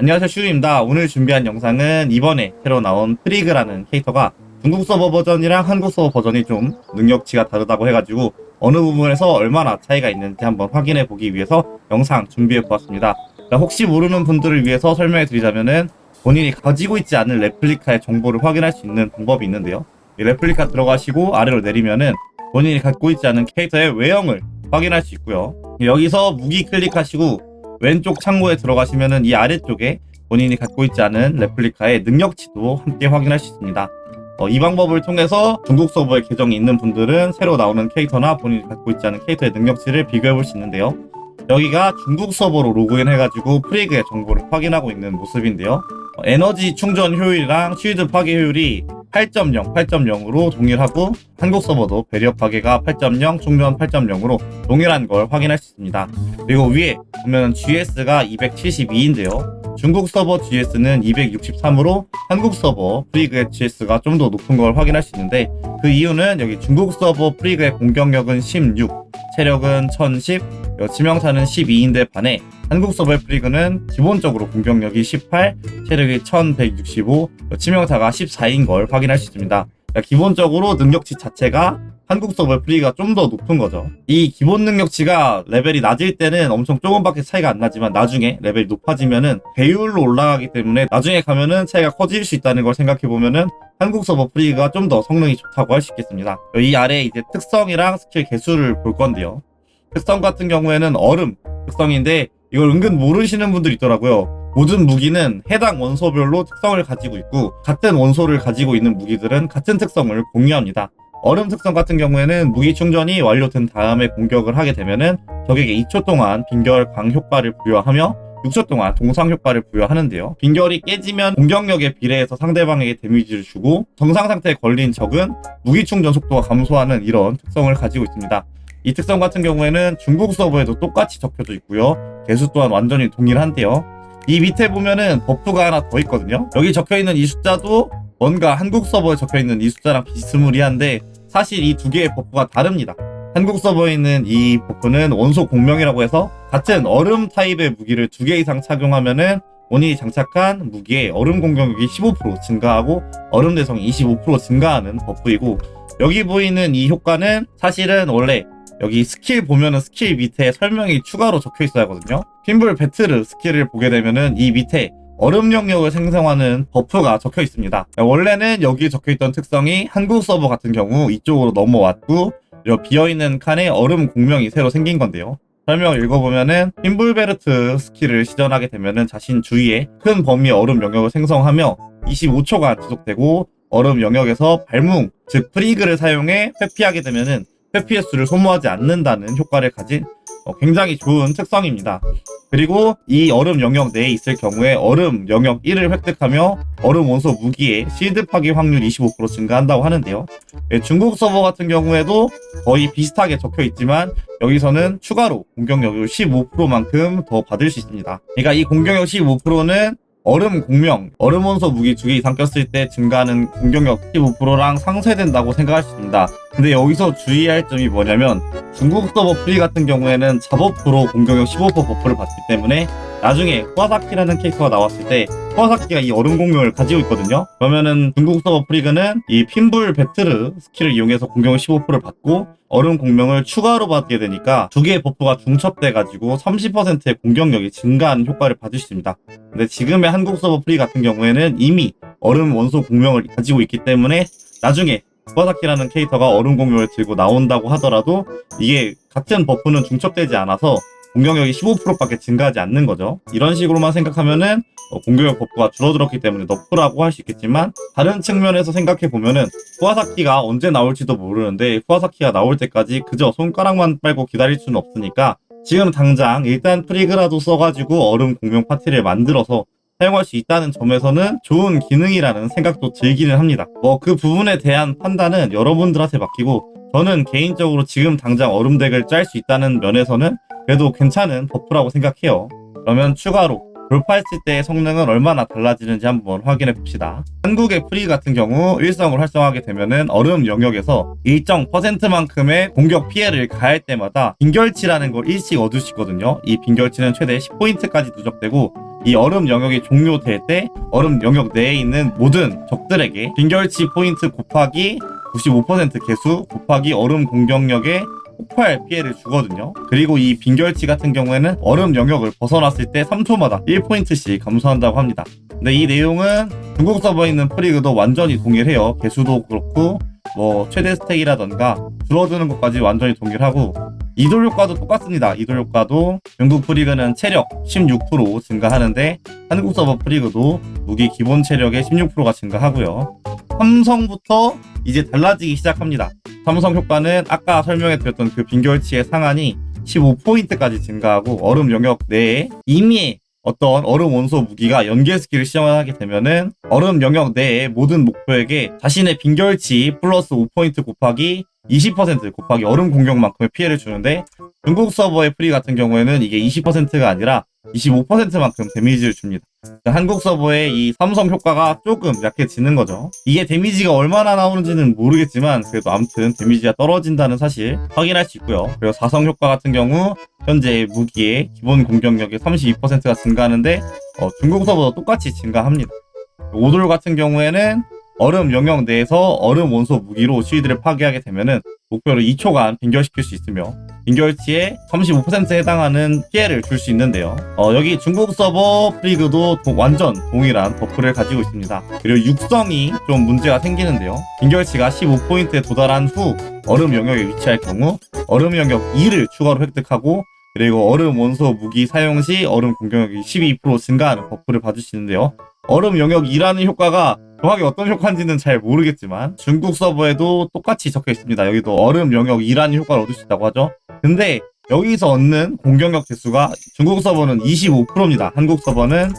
안녕하세요 슈입니다. 오늘 준비한 영상은 이번에 새로 나온 프리그라는 캐릭터가 중국 서버 버전이랑 한국 서버 버전이 좀 능력치가 다르다고 해가지고 어느 부분에서 얼마나 차이가 있는지 한번 확인해 보기 위해서 영상 준비해 보았습니다. 자, 혹시 모르는 분들을 위해서 설명해 드리자면은 본인이 가지고 있지 않은 레플리카의 정보를 확인할 수 있는 방법이 있는데요. 이 레플리카 들어가시고 아래로 내리면은 본인이 갖고 있지 않은 캐릭터의 외형을 확인할 수 있고요. 여기서 무기 클릭하시고 왼쪽 창고에 들어가시면은 이 아래쪽에 본인이 갖고 있지 않은 레플리카의 능력치도 함께 확인할 수 있습니다. 어, 이 방법을 통해서 중국 서버에 계정이 있는 분들은 새로 나오는 캐릭터나 본인이 갖고 있지 않은 캐릭터의 능력치를 비교해 볼 수 있는데요. 여기가 중국 서버로 로그인 해가지고 프리그의 정보를 확인하고 있는 모습인데요. 어, 에너지 충전 효율이랑 쉴드 파괴 효율이 8.0, 8.0으로 동일하고 한국 서버도 배력 파괴가 8.0, 충전 8.0으로 동일한 걸 확인할 수 있습니다. 그리고 위에 보면 GS가 272인데요. 중국 서버 GS는 263으로 한국 서버 프리그의 GS가 좀 더 높은 걸 확인할 수 있는데 그 이유는 여기 중국 서버 프리그의 공격력은 16, 체력은 1010, 어, 치명타는 12인데 반해 한국 서버 프리그는 기본적으로 공격력이 18, 체력이 1165, 어, 치명타가 14인 걸 확인할 수 있습니다. 그러니까 기본적으로 능력치 자체가 한국 서버 프리가 좀 더 높은 거죠. 이 기본 능력치가 레벨이 낮을 때는 엄청 조금밖에 차이가 안 나지만 나중에 레벨이 높아지면은 배율로 올라가기 때문에 나중에 가면은 차이가 커질 수 있다는 걸 생각해 보면은 한국 서버 프리가 좀 더 성능이 좋다고 할 수 있겠습니다. 이 아래 이제 특성이랑 스킬 개수를 볼 건데요. 특성 같은 경우에는 얼음 특성인데 이걸 은근 모르시는 분들이 있더라고요. 모든 무기는 해당 원소별로 특성을 가지고 있고 같은 원소를 가지고 있는 무기들은 같은 특성을 공유합니다. 얼음 특성 같은 경우에는 무기 충전이 완료된 다음에 공격을 하게 되면은 적에게 2초 동안 빈결 강 효과를 부여하며 6초 동안 동상 효과를 부여하는데요. 빈결이 깨지면 공격력에 비례해서 상대방에게 데미지를 주고 정상 상태에 걸린 적은 무기 충전 속도가 감소하는 이런 특성을 가지고 있습니다. 이 특성 같은 경우에는 중국 서버에도 똑같이 적혀져 있고요. 개수 또한 완전히 동일한데요. 이 밑에 보면은 버프가 하나 더 있거든요. 여기 적혀 있는 이 숫자도 뭔가 한국 서버에 적혀 있는 이 숫자랑 비스무리한데 사실 이 두 개의 버프가 다릅니다. 한국 서버에 있는 이 버프는 원소 공명이라고 해서 같은 얼음 타입의 무기를 두 개 이상 착용하면은 본인이 장착한 무기의 얼음 공격력이 15% 증가하고 얼음 내성이 25% 증가하는 버프이고 여기 보이는 이 효과는 사실은 원래 여기 스킬 보면은 스킬 밑에 설명이 추가로 적혀 있어야 하거든요. 핀불 배틀 스킬을 보게 되면은 이 밑에 얼음 영역을 생성하는 버프가 적혀 있습니다. 원래는 여기 적혀 있던 특성이 한국 서버 같은 경우 이쪽으로 넘어왔고 이 비어있는 칸에 얼음 공명이 새로 생긴 건데요. 설명을 읽어보면은 핀불베르트 스킬을 시전하게 되면은 자신 주위에 큰 범위의 얼음 영역을 생성하며 25초간 지속되고 얼음 영역에서 발뭉 즉 프리그를 사용해 회피하게 되면은 수를 소모하지 않는다는 효과를 가진 어, 굉장히 좋은 특성입니다. 그리고 이 얼음 영역 내에 있을 경우에 얼음 영역 1을 획득하며 얼음 원소 무기의 실드 파괴 확률 25% 증가한다고 하는데요. 예, 중국 서버 같은 경우에도 거의 비슷하게 적혀 있지만 여기서는 추가로 공격력을 15%만큼 더 받을 수 있습니다. 그러니까 이 공격력 15%는 얼음 공명, 얼음 원소 무기 두 개 이상 꼈을 때 증가하는 공격력 15%랑 상쇄된다고 생각할 수 있습니다. 근데 여기서 주의할 점이 뭐냐면 중국 서버 프리 같은 경우에는 잡버프로 공격력 15% 버프를 받기 때문에 나중에 후아사키라는 캐릭터가 나왔을 때 후아사키가 이 얼음 공명을 가지고 있거든요. 그러면은 중국 서버 프리그는 이 핀불 배틀 스킬을 이용해서 공격력 15%를 받고 얼음 공명을 추가로 받게 되니까 두 개의 버프가 중첩돼 가지고 30%의 공격력이 증가하는 효과를 받을 수 있습니다. 근데 지금의 한국 서버 프리 같은 경우에는 이미 얼음 원소 공명을 가지고 있기 때문에 나중에 후아사키라는 캐릭터가 얼음 공명을 들고 나온다고 하더라도 이게 같은 버프는 중첩되지 않아서 공격력이 15%밖에 증가하지 않는 거죠. 이런 식으로만 생각하면은 어, 공격력 버프가 줄어들었기 때문에 너프라고 할 수 있겠지만 다른 측면에서 생각해 보면은 후아사키가 언제 나올지도 모르는데 후아사키가 나올 때까지 그저 손가락만 빨고 기다릴 수는 없으니까 지금 당장 일단 프리그라도 써가지고 얼음 공명 파티를 만들어서 사용할 수 있다는 점에서는 좋은 기능이라는 생각도 들기는 합니다. 뭐 그 부분에 대한 판단은 여러분들한테 맡기고 저는 개인적으로 지금 당장 얼음 덱을 짤 수 있다는 면에서는 그래도 괜찮은 버프라고 생각해요. 그러면 추가로 돌파했을 때의 성능은 얼마나 달라지는지 한번 확인해 봅시다. 한국의 프리 같은 경우 일성을 활성화하게 되면은 얼음 영역에서 일정 퍼센트만큼의 공격 피해를 가할 때마다 빈결치라는 걸 일씩 있거든요. 이 빈결치는 최대 10포인트까지 누적되고 이 얼음 영역이 종료될 때 얼음 영역 내에 있는 모든 적들에게 빈결치 포인트 곱하기 95% 개수 곱하기 얼음 공격력의 폭발 피해를 주거든요. 그리고 이 빈결치 같은 경우에는 얼음 영역을 벗어났을 때 3초마다 1포인트씩 감소한다고 합니다. 근데 이 내용은 중국 서버에 있는 프리그도 완전히 동일해요. 개수도 그렇고 뭐 최대 스택이라던가 줄어드는 것까지 완전히 동일하고 이돌 효과도 똑같습니다. 이돌 효과도 중국 프리그는 체력 16% 증가하는데 한국 서버 프리그도 무기 기본 체력의 16%가 증가하고요. 삼성부터 이제 달라지기 시작합니다. 삼성 효과는 아까 설명해 드렸던 그 빈결치의 상한이 15포인트까지 증가하고 얼음 영역 내에 이미 어떤 얼음 원소 무기가 연계 스킬을 시험하게 되면은 얼음 영역 내의 모든 목표에게 자신의 빈결치 플러스 5포인트 곱하기 20% 곱하기 얼음 공격만큼의 피해를 주는데 중국 서버의 프리 같은 경우에는 이게 20%가 아니라 25%만큼 데미지를 줍니다. 그러니까 한국 서버의 이 삼성 효과가 조금 약해지는 거죠. 이게 데미지가 얼마나 나오는지는 모르겠지만 그래도 아무튼 데미지가 떨어진다는 사실 확인할 수 있고요. 그리고 사성 효과 같은 경우 현재 무기의 기본 공격력이 32%가 증가하는데 어, 중국 서버도 똑같이 증가합니다. 오돌 같은 경우에는 얼음 영역 내에서 얼음 원소 무기로 시위들을 파괴하게 되면은 목표를 2초간 빈결시킬 수 있으며 빈결치의 35%에 해당하는 피해를 줄 수 있는데요. 어, 여기 중국 서버 프리그도 도- 완전 동일한 버프를 가지고 있습니다. 그리고 육성이 좀 문제가 생기는데요. 빈결치가 15포인트에 도달한 후 얼음 영역에 위치할 경우 얼음 영역 2를 추가로 획득하고 그리고 얼음 원소 무기 사용 시 얼음 공격력이 12% 증가하는 버프를 받을 수 있는데요. 얼음 영역 2라는 효과가 정확히 어떤 효과인지는 잘 모르겠지만 중국 서버에도 똑같이 적혀 있습니다. 여기도 얼음 영역 2라는 효과를 얻을 수 있다고 하죠. 근데 여기서 얻는 공격력 개수가 중국 서버는 25%입니다. 한국 서버는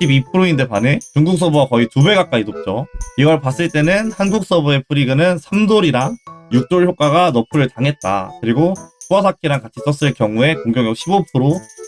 12%인데 반해 중국 서버가 거의 두 배 가까이 높죠. 이걸 봤을 때는 한국 서버의 프리그는 3돌이랑 6돌 효과가 너프를 당했다. 그리고 후아사키랑 같이 썼을 경우에 공격력 15%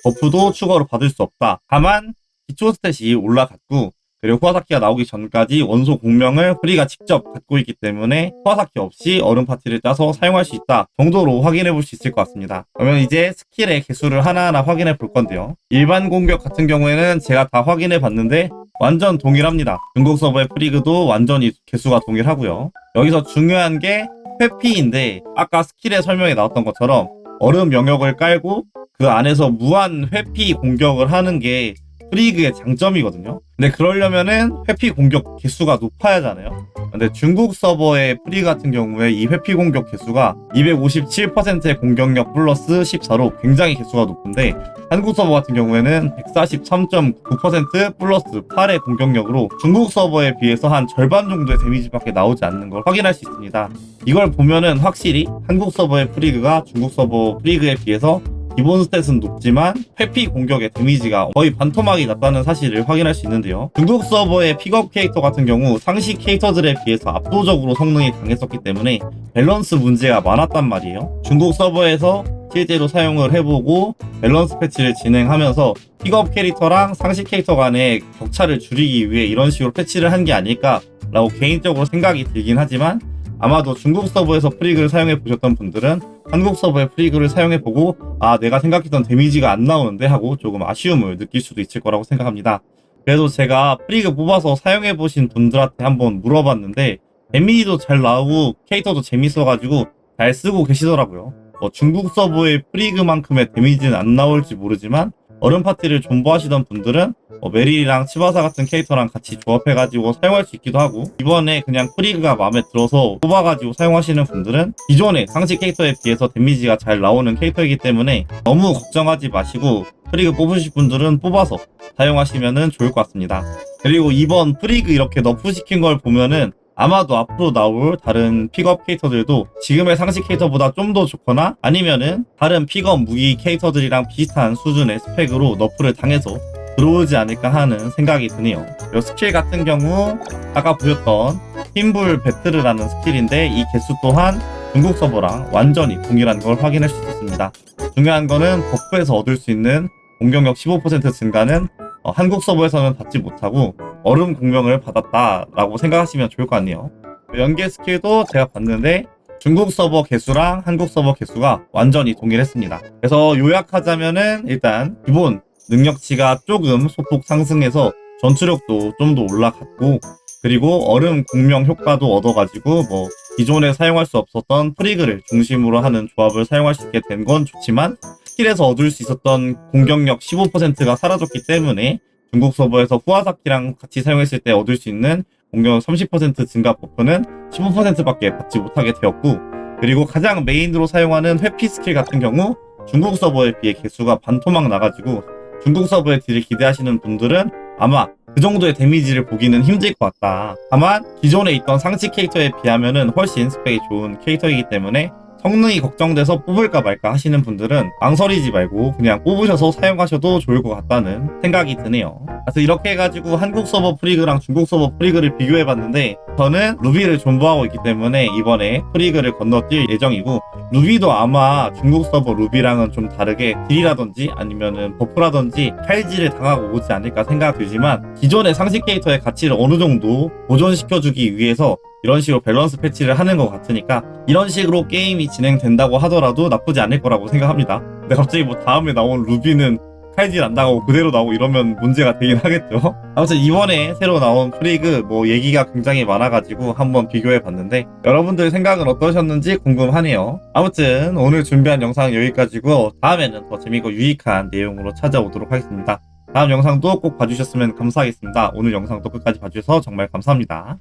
버프도 추가로 받을 수 없다. 다만 기초 스탯이 올라갔고 그리고 후아사키가 나오기 전까지 원소 공명을 프리가 직접 갖고 있기 때문에 후아사키 없이 얼음 파티를 짜서 사용할 수 있다 정도로 확인해 볼 수 있을 것 같습니다. 그러면 이제 스킬의 개수를 하나하나 확인해 볼 건데요. 일반 공격 같은 경우에는 제가 다 확인해 봤는데 완전 동일합니다. 중국 서버의 프리그도 완전히 개수가 동일하고요. 여기서 중요한 게 회피인데 아까 스킬의 설명에 나왔던 것처럼 얼음 영역을 깔고 그 안에서 무한 회피 공격을 하는 게 프리그의 장점이거든요. 근데 그러려면은 회피 공격 개수가 높아야 하잖아요. 근데 중국 서버의 프리 같은 경우에 이 회피 공격 개수가 257%의 공격력 플러스 14로 굉장히 개수가 높은데 한국 서버 같은 경우에는 143.9% 플러스 8의 공격력으로 중국 서버에 비해서 한 절반 정도의 데미지밖에 나오지 않는 걸 확인할 수 있습니다. 이걸 보면은 확실히 한국 서버의 프리그가 중국 서버 프리그에 비해서 기본 스탯은 높지만 회피 공격의 데미지가 거의 반토막이 났다는 사실을 확인할 수 있는데요. 중국 서버의 픽업 캐릭터 같은 경우 상시 캐릭터들에 비해서 압도적으로 성능이 강했었기 때문에 밸런스 문제가 많았단 말이에요. 중국 서버에서 실제로 사용을 해보고 밸런스 패치를 진행하면서 픽업 캐릭터랑 상시 캐릭터 간의 격차를 줄이기 위해 이런 식으로 패치를 한 게 아닐까라고 개인적으로 생각이 들긴 하지만 아마도 중국 서버에서 프리그를 사용해 보셨던 분들은 한국 서버의 프리그를 사용해 보고 아 내가 생각했던 데미지가 안 나오는데 하고 조금 아쉬움을 느낄 수도 있을 거라고 생각합니다. 그래도 제가 프리그 뽑아서 사용해 보신 분들한테 한번 물어봤는데 데미지도 잘 나오고 캐릭터도 재밌어가지고 잘 쓰고 계시더라고요. 뭐 중국 서버의 프리그만큼의 데미지는 안 나올지 모르지만 얼음 파티를 존버하시던 분들은 뭐 메릴이랑 치바사 같은 캐릭터랑 같이 조합해가지고 사용할 수 있기도 하고 이번에 그냥 프리그가 마음에 들어서 뽑아가지고 사용하시는 분들은 기존의 상시 캐릭터에 비해서 데미지가 잘 나오는 캐릭터이기 때문에 너무 걱정하지 마시고 프리그 뽑으실 분들은 뽑아서 사용하시면 좋을 것 같습니다. 그리고 이번 프리그 이렇게 너프시킨 걸 보면은 아마도 앞으로 나올 다른 픽업 캐릭터들도 지금의 상시 캐릭터보다 좀 더 좋거나 아니면은 다른 픽업 무기 캐릭터들이랑 비슷한 수준의 스펙으로 너프를 당해서 들어오지 않을까 하는 생각이 드네요. 이 스킬 같은 경우 아까 보셨던 힘불 배틀이라는 스킬인데 이 개수 또한 중국 서버랑 완전히 동일한 걸 확인할 수 있었습니다. 중요한 거는 버프에서 얻을 수 있는 공격력 15% 증가는 어, 한국 서버에서는 받지 못하고 얼음 공명을 받았다라고 생각하시면 좋을 것 같네요. 연계 스킬도 제가 봤는데 중국 서버 개수랑 한국 서버 개수가 완전히 동일했습니다. 그래서 요약하자면은 일단 기본 능력치가 조금 소폭 상승해서 전투력도 좀 더 올라갔고 그리고 얼음 공명 효과도 얻어가지고 뭐 기존에 사용할 수 없었던 프리그를 중심으로 하는 조합을 사용할 수 있게 된 건 좋지만 스킬에서 얻을 수 있었던 공격력 15%가 사라졌기 때문에 중국 서버에서 후아사키랑 같이 사용했을 때 얻을 수 있는 공격력 30% 증가 버프는 15%밖에 받지 못하게 되었고 그리고 가장 메인으로 사용하는 회피 스킬 같은 경우 중국 서버에 비해 개수가 반토막 나가지고 중국 서버의 딜을 기대하시는 분들은 아마 그 정도의 데미지를 보기는 힘들 것 같다. 다만 기존에 있던 상치 캐릭터에 비하면은 훨씬 스펙이 좋은 캐릭터이기 때문에 성능이 걱정돼서 뽑을까 말까 하시는 분들은 망설이지 말고 그냥 뽑으셔서 사용하셔도 좋을 것 같다는 생각이 드네요. 그래서 이렇게 해가지고 한국 서버 프리그랑 중국 서버 프리그를 비교해봤는데 저는 루비를 존버하고 있기 때문에 이번에 프리그를 건너뛸 예정이고 루비도 아마 중국 서버 루비랑은 좀 다르게 딜이라든지 아니면은 버프라든지 칼질을 당하고 오지 않을까 생각 들지만 기존의 상식 캐릭터의 가치를 어느 정도 보존시켜주기 위해서 이런 식으로 밸런스 패치를 하는 것 같으니까 이런 식으로 게임이 진행된다고 하더라도 나쁘지 않을 거라고 생각합니다. 근데 갑자기 뭐 다음에 나온 루비는 칼질 안 당하고 그대로 나오고 이러면 문제가 되긴 하겠죠. 아무튼 이번에 새로 나온 프리그 뭐 얘기가 굉장히 많아가지고 한번 비교해 봤는데 여러분들 생각은 어떠셨는지 궁금하네요. 아무튼 오늘 준비한 영상 여기까지고 다음에는 더 재밌고 유익한 내용으로 찾아오도록 하겠습니다. 다음 영상도 꼭 봐주셨으면 감사하겠습니다. 오늘 영상도 끝까지 봐주셔서 정말 감사합니다.